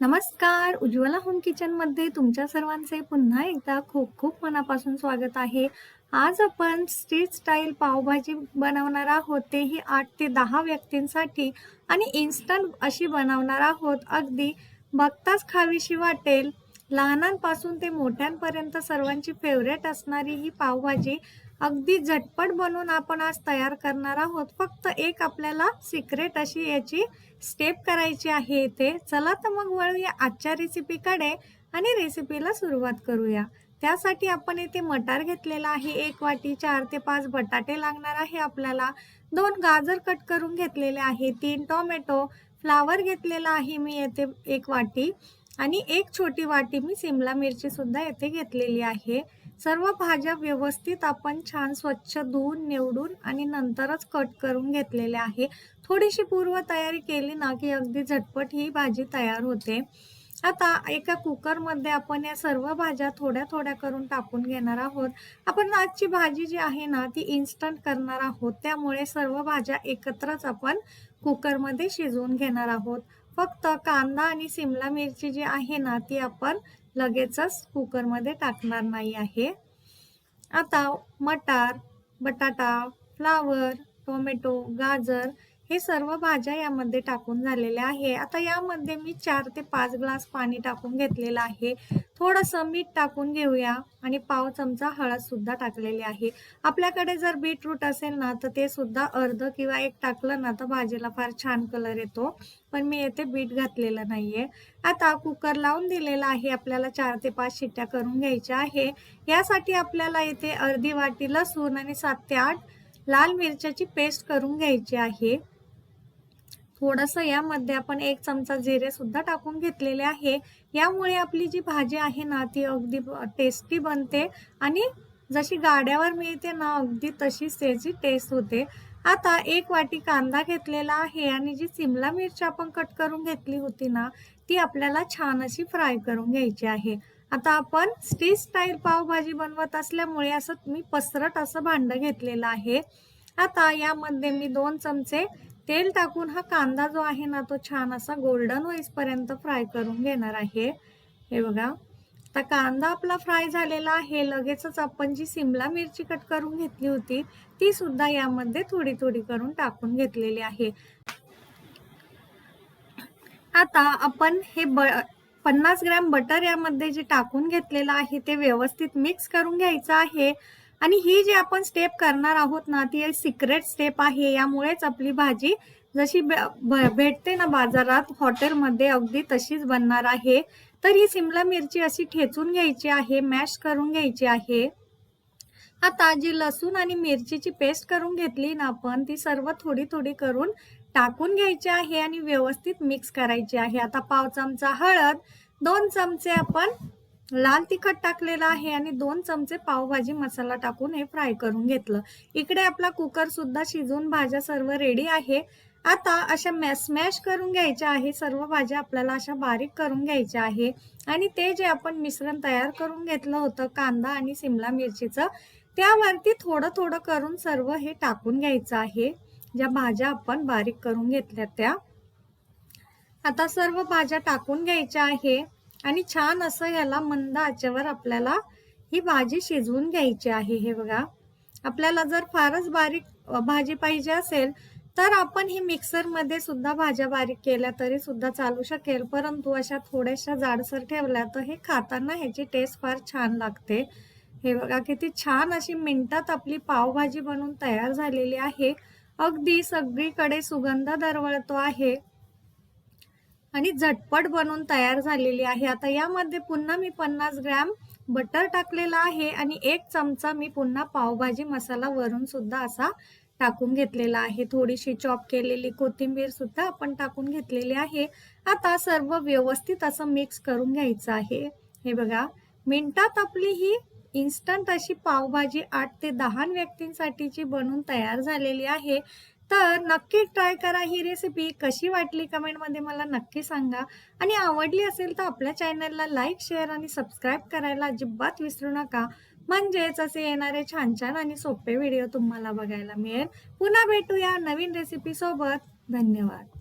नमस्कार. उज्ज्वला होम किचनमध्ये तुमच्या सर्वांचे पुन्हा एकदा खूप खूप मनापासून स्वागत आहे. आज आपण स्ट्रीट स्टाईल पावभाजी बनवणार आहोत. तेही आठ ते दहा व्यक्तींसाठी आणि इन्स्टंट अशी बनवणार आहोत. अगदी बघताच खावीशी वाटेल. लहानांपासून ते मोठ्यांपर्यंत सर्वांची फेवरेट असणारी ही पावभाजी अगदी झटपट बनवून आपण आज तयार करणार आहोत. फक्त एक आपल्याला सिक्रेट अशी याची स्टेप करायची आहे इथे. चला तर मग वळूया आजच्या रेसिपीकडे आणि रेसिपीला सुरुवात करूया. त्यासाठी आपण इथे मटार घेतलेला आहे. एक वाटी चार ते पाच बटाटे लागणार आहे आपल्याला. दोन गाजर कट करून घेतलेले आहे. तीन टोमॅटो फ्लावर घेतलेला आहे मी येथे एक वाटी. आणि एक छोटी वाटी मी सिमला मिरची सुद्धा येथे घेतलेली आहे. सर्व भाज्या व्यवस्थित आपण छान स्वच्छ धुवून निवडून आणि नंतरच कट करून घेतलेल्या आहे. थोडीशी पूर्व तयारी केली ना की अगदी झटपट ही भाजी तयार होते. आता एका कुकरमध्ये आपण या सर्व भाज्या थोड्या थोड्या करून टाकून घेणार आहोत. आपण आजची भाजी जी आहे ना ती इन्स्टंट करणार आहोत. त्यामुळे सर्व भाज्या एकत्रच आपण कुकरमध्ये शिजवून घेणार आहोत. फक्त कांदा आणि सिमला मिरची जी आहे ना ती आपण लगेचच कुकरमध्ये टाकणार नाही आहे. आता मटार बटाटा फ्लावर टोमॅटो गाजर हे सर्व भाज्या यामध्ये टाकून झालेल्या आहे. आता यामध्ये मी चार ते पाच ग्लास पाणी टाकून घेतलेलं आहे. थोडंसं मीठ टाकून घेऊया आणि पाव चमचा हळद सुद्धा टाकलेली आहे. आपल्याकडे जर बीटरूट असेल ना तर ते सुद्धा अर्ध किंवा एक टाकलं ना तर भाजीला फार छान कलर येतो. पण मी येथे बीट घातलेलं नाहीये. आता कुकर लावून दिलेला आहे. आपल्याला चार ते पाच शिट्ट्या करून घ्यायच्या आहे. यासाठी आपल्याला इथे अर्धी वाटी लसूण आणि सात ते आठ लाल मिरच्याची पेस्ट करून घ्यायची आहे. थोडंसं यामध्ये आपण एक चमचा जिरे सुद्धा टाकून घेतलेले आहे. यामुळे आपली जी भाजी आहे ना ती अगदी टेस्टी बनते आणि जशी गाड्यावर मिळते ना अगदी तशीच त्याची टेस्ट होते. आता एक वाटी कांदा घेतलेला आहे आणि जी सिमला मिरची आपण कट करून घेतली होती ना ती आपल्याला छान अशी फ्राय करून घ्यायची आहे. आता आपण स्टी स्टाईल पावभाजी बनवत असल्यामुळे असं मी पसरट असं भांडं घेतलेलं आहे. आता यामध्ये मी दोन चमचे तेल टाकून हा कांदा जो आहे ना तो छान असा गोल्डन पर्यंत फ्राय करून घेणार आहे. हे बघा. आता कांदा आपला फ्राय झालेला आहे. लगेचच आपण जी सिमला मिरची कट करून घेतली होती ती सुद्धा यामध्ये थोडी थोडी करून टाकून घेतलेली आहे. आता आपण हे ब पन्नास ग्रॅम बटर यामध्ये जे टाकून घेतलेलं आहे ते व्यवस्थित मिक्स करून घ्यायचं आहे. आणि ही जी आपण स्टेप करणार आहोत ना ती सिक्रेट स्टेप आहे. यामुळेच आपली भाजी जशी भेटते ना बाजारात हॉटेलमध्ये अगदी तशीच बनणार आहे. तर ही सिमला मिरची अशी ठेचून घ्यायची आहे मॅश करून घ्यायची आहे. आता जी लसूण आणि मिरचीची पेस्ट करून घेतली ना आपण ती सर्व थोडी थोडी करून टाकून घ्यायची आहे आणि व्यवस्थित मिक्स करायची आहे. आता पाव चमचा हळद दोन चमचे आपण लाल तिखट टाकलेलं आहे आणि दोन चमचे पावभाजी मसाला टाकून हे फ्राय करून घेतलं. इकडे आपला कुकर सुद्धा शिजून भाज्या सर्व रेडी आहे. आता अशा मॅश करून घ्यायच्या आहे. सर्व भाज्या आपल्याला अशा बारीक करून घ्यायच्या आहे. आणि ते जे आपण मिश्रण तयार करून घेतलं होतं कांदा आणि सिमला मिरचीचं त्यावरती थोडं थोडं करून सर्व हे टाकून घ्यायचं आहे. ज्या भाज्या आपण बारीक करून घेतल्या त्या. आता सर्व भाज्या टाकून घ्यायच्या आहे. आणि छान असं ह्याला मंद आचेवर आपल्याला ही भाजी शिजवून घ्यायची आहे हे बघा. आपल्याला जर फारच बारीक भाजी पाहिजे असेल तर आपण ही मिक्सरमध्ये सुद्धा भाज्या बारीक केल्या तरी सुद्धा चालू शकेल. परंतु अशा थोड्याशा जाडसर ठेवल्या तर हे खाताना ह्याची टेस्ट फार छान लागते. हे बघा किती छान अशी मिनिटात आपली पावभाजी बनवून तयार झालेली आहे. अगदी सगळीकडे सुगंध दरवळतो आहे. आणि झटपट बनवून तयार झालेली आहे. आता यामध्ये पुन्हा मी पन्नास ग्रॅम बटर टाकलेला आहे आणि एक चमचा मी पुन्हा पावभाजी मसाला वरून सुद्धा असा टाकून घेतलेला आहे. थोडीशी चॉप केलेली कोथिंबीर सुद्धा आपण टाकून घेतलेली आहे. आता सर्व व्यवस्थित असं मिक्स करून घ्यायचं आहे. हे बघा मिनिटात आपली ही इन्स्टंट अशी पावभाजी आठ ते दहा व्यक्तींसाठीची बनवून तयार झालेली आहे. तर नक्की ट्राय करा ही रेसिपी कशी वाटली कमेंटमध्ये मला नक्की सांगा. आणि आवडली असेल तर आपल्या चॅनलला लाईक शेअर आणि सबस्क्राईब करायला अजिबात विसरू नका. म्हणजेच असे येणारे छान छान आणि सोपे व्हिडिओ तुम्हाला बघायला मिळेल. पुन्हा भेटूया नवीन रेसिपीसोबत धन्यवाद.